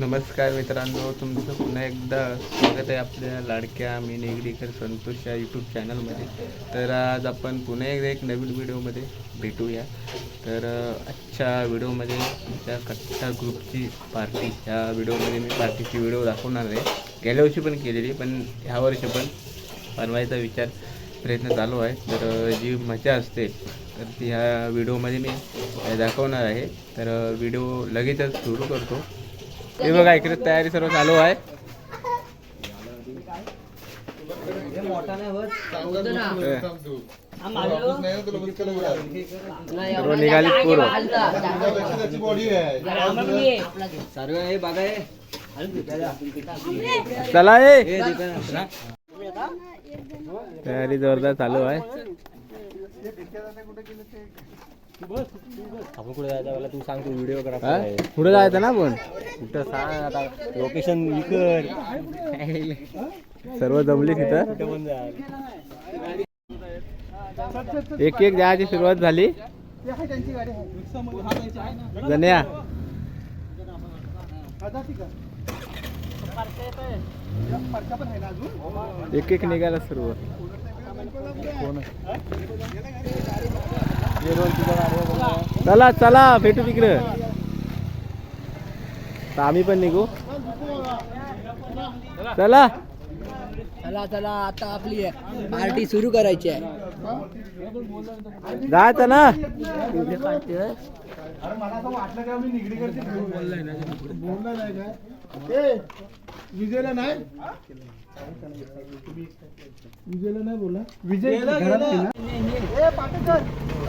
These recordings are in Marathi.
नमस्कार मित्रांनो तुमचं पुन्हा एकदा स्वागत आहे आपल्या लाडक्या मी निगडीकर संतोष या यूट्यूब चॅनलमध्ये तर आज आपण पुन्हा एकदा एक नवीन व्हिडिओमध्ये भेटूया. तर आजच्या व्हिडिओमध्ये आमच्या कट्टा ग्रुपची पार्टी ह्या व्हिडिओमध्ये मी पार्टीची व्हिडिओ दाखवणार आहे. गेल्या वर्षी पण केलेली पण ह्या वर्षी पण बनवायचा विचार प्रयत्न चालू आहे. तर जी मजा असते तर ती ह्या व्हिडिओमध्ये मी दाखवणार आहे. तर व्हिडिओ लगेचच सुरू करतो. हे बघा इकडे तयारी सर्व चालू आहे. सर्व निघाली पूर्व. चला हे तयारी जोरदार चालू आहे. आपण कुठे जायचं मला तू सांग तू हा? आहे पुढे जायचं ना पण कुठं सांग आता? लोकेशन विकर सर्व जमली तिथं? कुठं एक एक जायची सुरुवात झाली. जन्या. एक एक निघायला सुरुवात. चला चला भेटू तिकडं. तर आम्ही पण निघू. चला. चला चला आता आपली पार्टी सुरू करायची आहे. जायचं ना? विजयला नाही? विजयला नाही बोला विजय घरात नाही ना? ए, पाटेकर.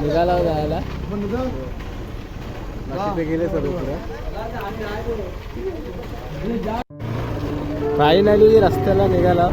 निघाला जायला पण जा. बाकीचे गेले सर्व फायनली रस्त्याला निघाला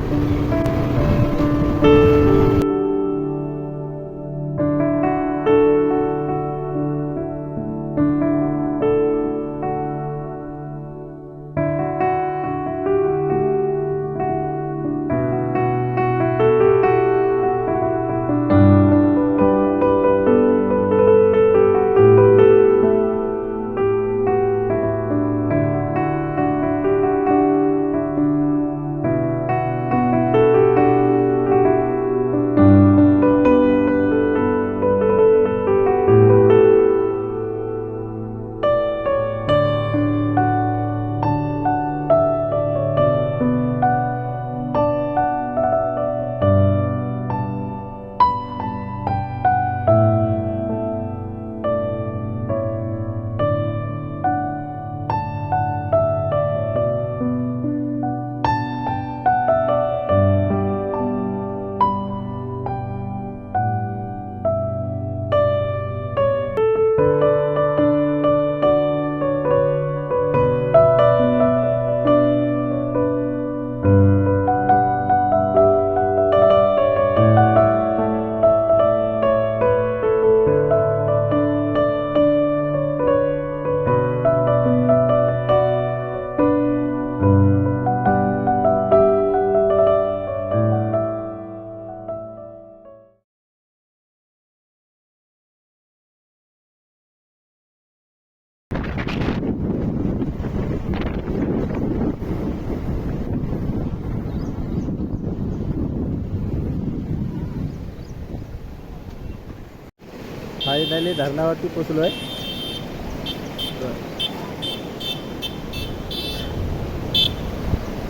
फायनली धरणावरती पोचलोय.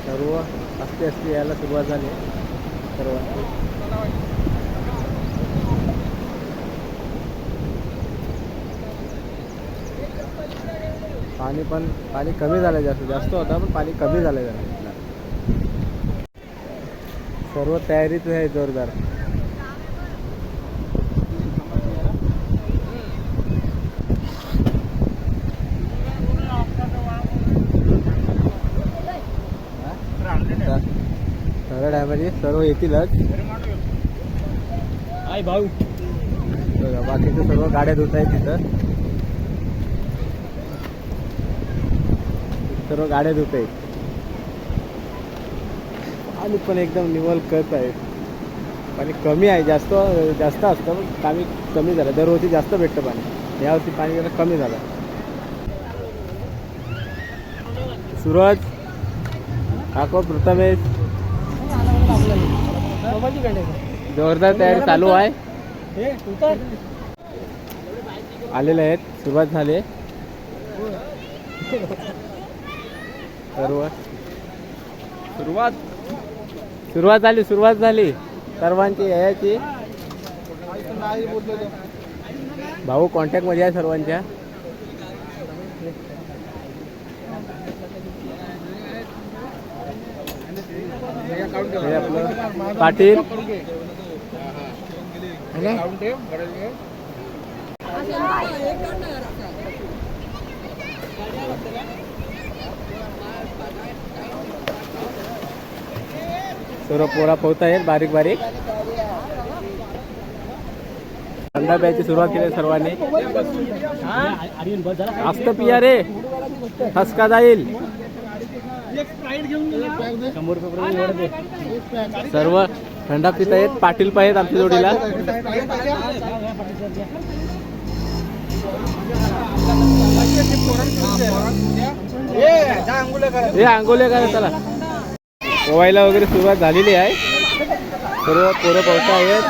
सर्व असते असते यायला सुरुवात झाली. सर्वांची. पाणी पण पाणी कमी झालं जास्त जास्त होता पण पाणी कमी झालं जरा. सर्व तयारीच आहे जोरदार. टायमाची सर्व येतीलच. आय भाऊ. बघा बाकीचे सर्व गाड्या धुत आहेत तिथं सर्व गाड्या धुत आहेत. पाणी पण एकदम निवल कत आहे. पाणी कमी आहे जास्त जास्त असतं पण पाणी कमी झालं. दरवर्षी जास्त भेटतं पाणी. यावर्षी पाणी जरा कमी झालं. सूरज काको प्रथमेश. जोरदार तयारी चालू आहे. आलेले आहेत सुरुवात झाली. सर्व सुरुवात. सुरुवात झाली सुरुवात झाली. सर्वांची यायची भाऊ कॉन्टॅक्टमध्ये आहे सर्वांच्या. हे आपलं पाटील. सर्व पोरा पोहत आहेत बारीक बारीक. थंडा प्यायची सुरुवात केली सर्वांनी. जास्त पिया रे. हसका जाईल. सर्व थंडा पित आहेत पाटील पाहिजेत आमच्या जोडीला. हे आंघोळे करा चला. पोवायला वगैरे सुरुवात झालेली आहे. सर्व पोरं पोहता आहेत.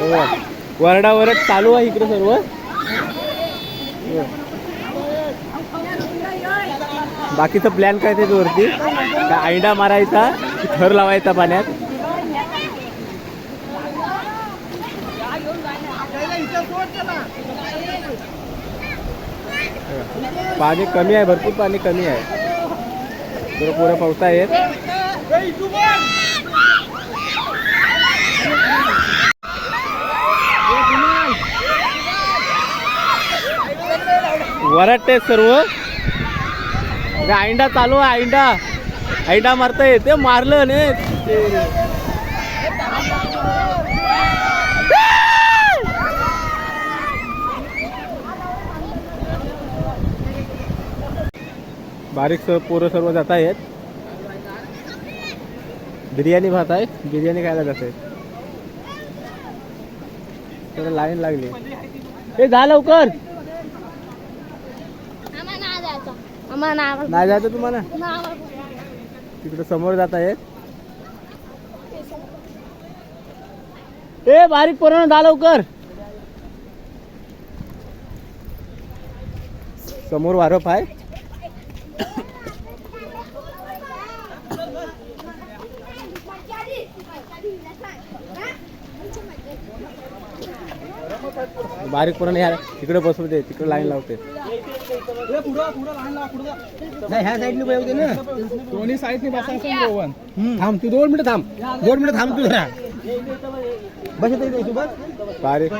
हो. चालू आहे इकडे सर्व. हो. बाकीचं प्लॅन काय त्याच्यावरती? का आयडा मारायचा? थर लावायचा पाण्यात. पाणी कमी आहे भरपूर पाणी कमी आहे. पुरं पोरं पावता आहेत वराटे सर्व. अरे आईंडा चालू आहे आईंडा. आईंडा मारताय ते मारलं ने बारीक स- पोरं सर्व जात आहेत बिर्याणी भात आहे बिर्याणी खायला जात आहेत तर लाईन लागली. ए जा लवकर. नाही जायचं. तुम्हाला. तिकडे समोर जात आहेत. ए बारीक पोरण जा लवकर. समोर वारप आहे बारीक पोरण ह्या तिकडे बसवते तिकडे लाईन लावते. दोन्ही साईडने बसायचं रोवन थांब तू दोन मिनिटं थांब. दोन मिनिटं थांब तू जरा. बस बारीक.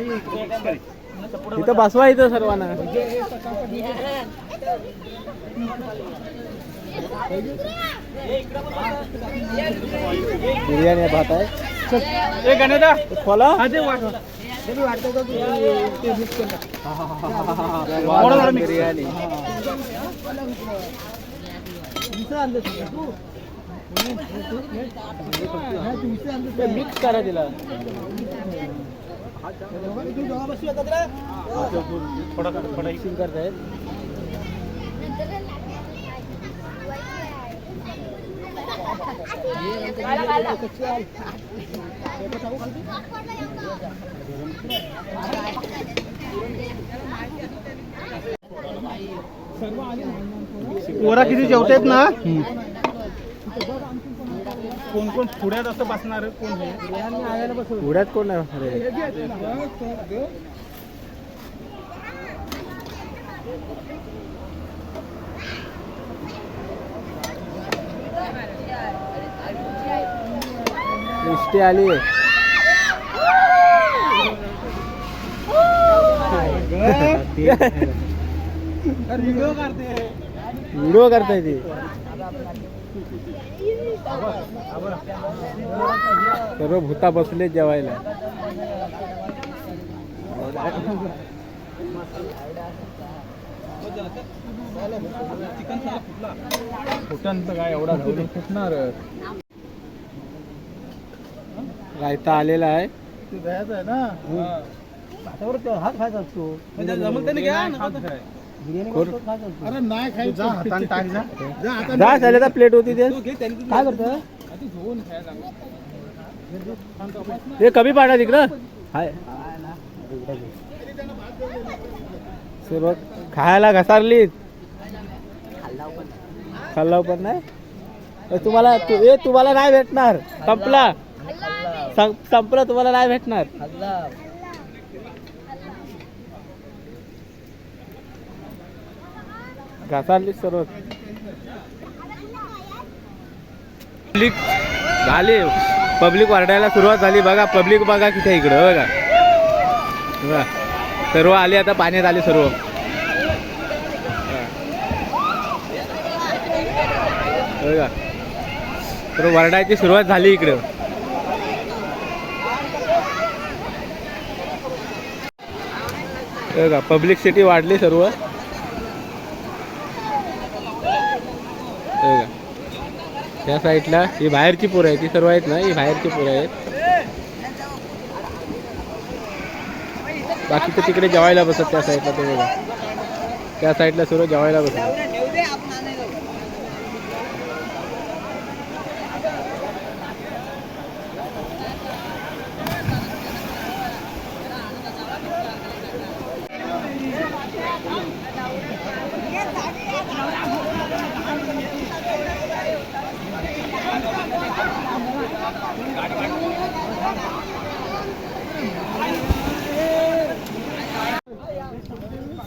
इथं बसवा इथं सर्वांना. बिर्याणी भात आहे. खोला. बिर्याणी. मिक्स करा तिला. मिक्सिंग करतायत पोरा किती जेवतायत ना? कोण कोण? पुढ्यात असं बसणार कोण उड्यात कोण आहे? एसटी आली. व्हिडिओ करताय ते. सर्व भूता बसले जेवायला. फुटांचं काय एवढा फुटणार. रायता आलेला आहे. ना? हात खायचा असतो. जमल त्याने घ्या कोण? अरे नाही खायचं. जा हाताने टाक जा. जा हाताने जा झाल्या प्लेट होती ते काय करतं? हे कमी पाडा तिकडं. हाय. ते बघ खायला घसारली खाल्ला पण नाही. तुम्हाला तु- ए तुम्हाला नाही भेटणार. संपला. सं- तुम्हाला नाही भेटणार. घासाली सर्व पब्लिक झाली. पब्लिक वाढायला सुरुवात झाली. बघा पब्लिक बघा किती इकडं बघा. बघा. सर्व आले आता पाण्यात आले सर्व. बघा. सर्व वरडायची सुरुवात झाली इकडं. बघा पब्लिक सिटी वाढली सर्व. बघा. त्या साईडला ही बाहेरची पोरं आहे ती सर्व आहेत ना ही बाहेरची पोरं आहेत. बाकी तर तिकडे जेवायला बसत त्या साईडला ते बघा. त्या साईडला सर्व जेवायला बसत.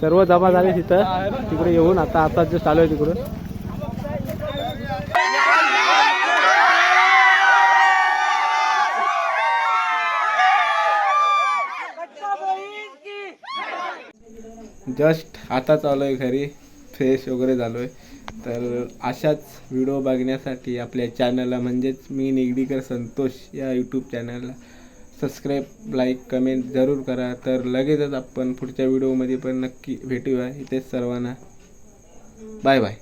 सर्व जमा झाले तिथं. तिकडे येऊन आता आता जस्ट चालू आहे तिकडून. जस्ट आता चालू आहे घरी. फ्रेश वगैरे झालो आहे तर अशाच व्हिडिओ बघण्यासाठी आपल्या चॅनलला म्हणजेच मी निगडीकर संतोष या यूट्यूब चॅनलला सबस्क्राईब लाईक कमेंट जरूर करा. तर लगेचच आपण पुढच्या व्हिडिओमध्ये पण नक्की भेटूया. इथेच सर्वांना बाय बाय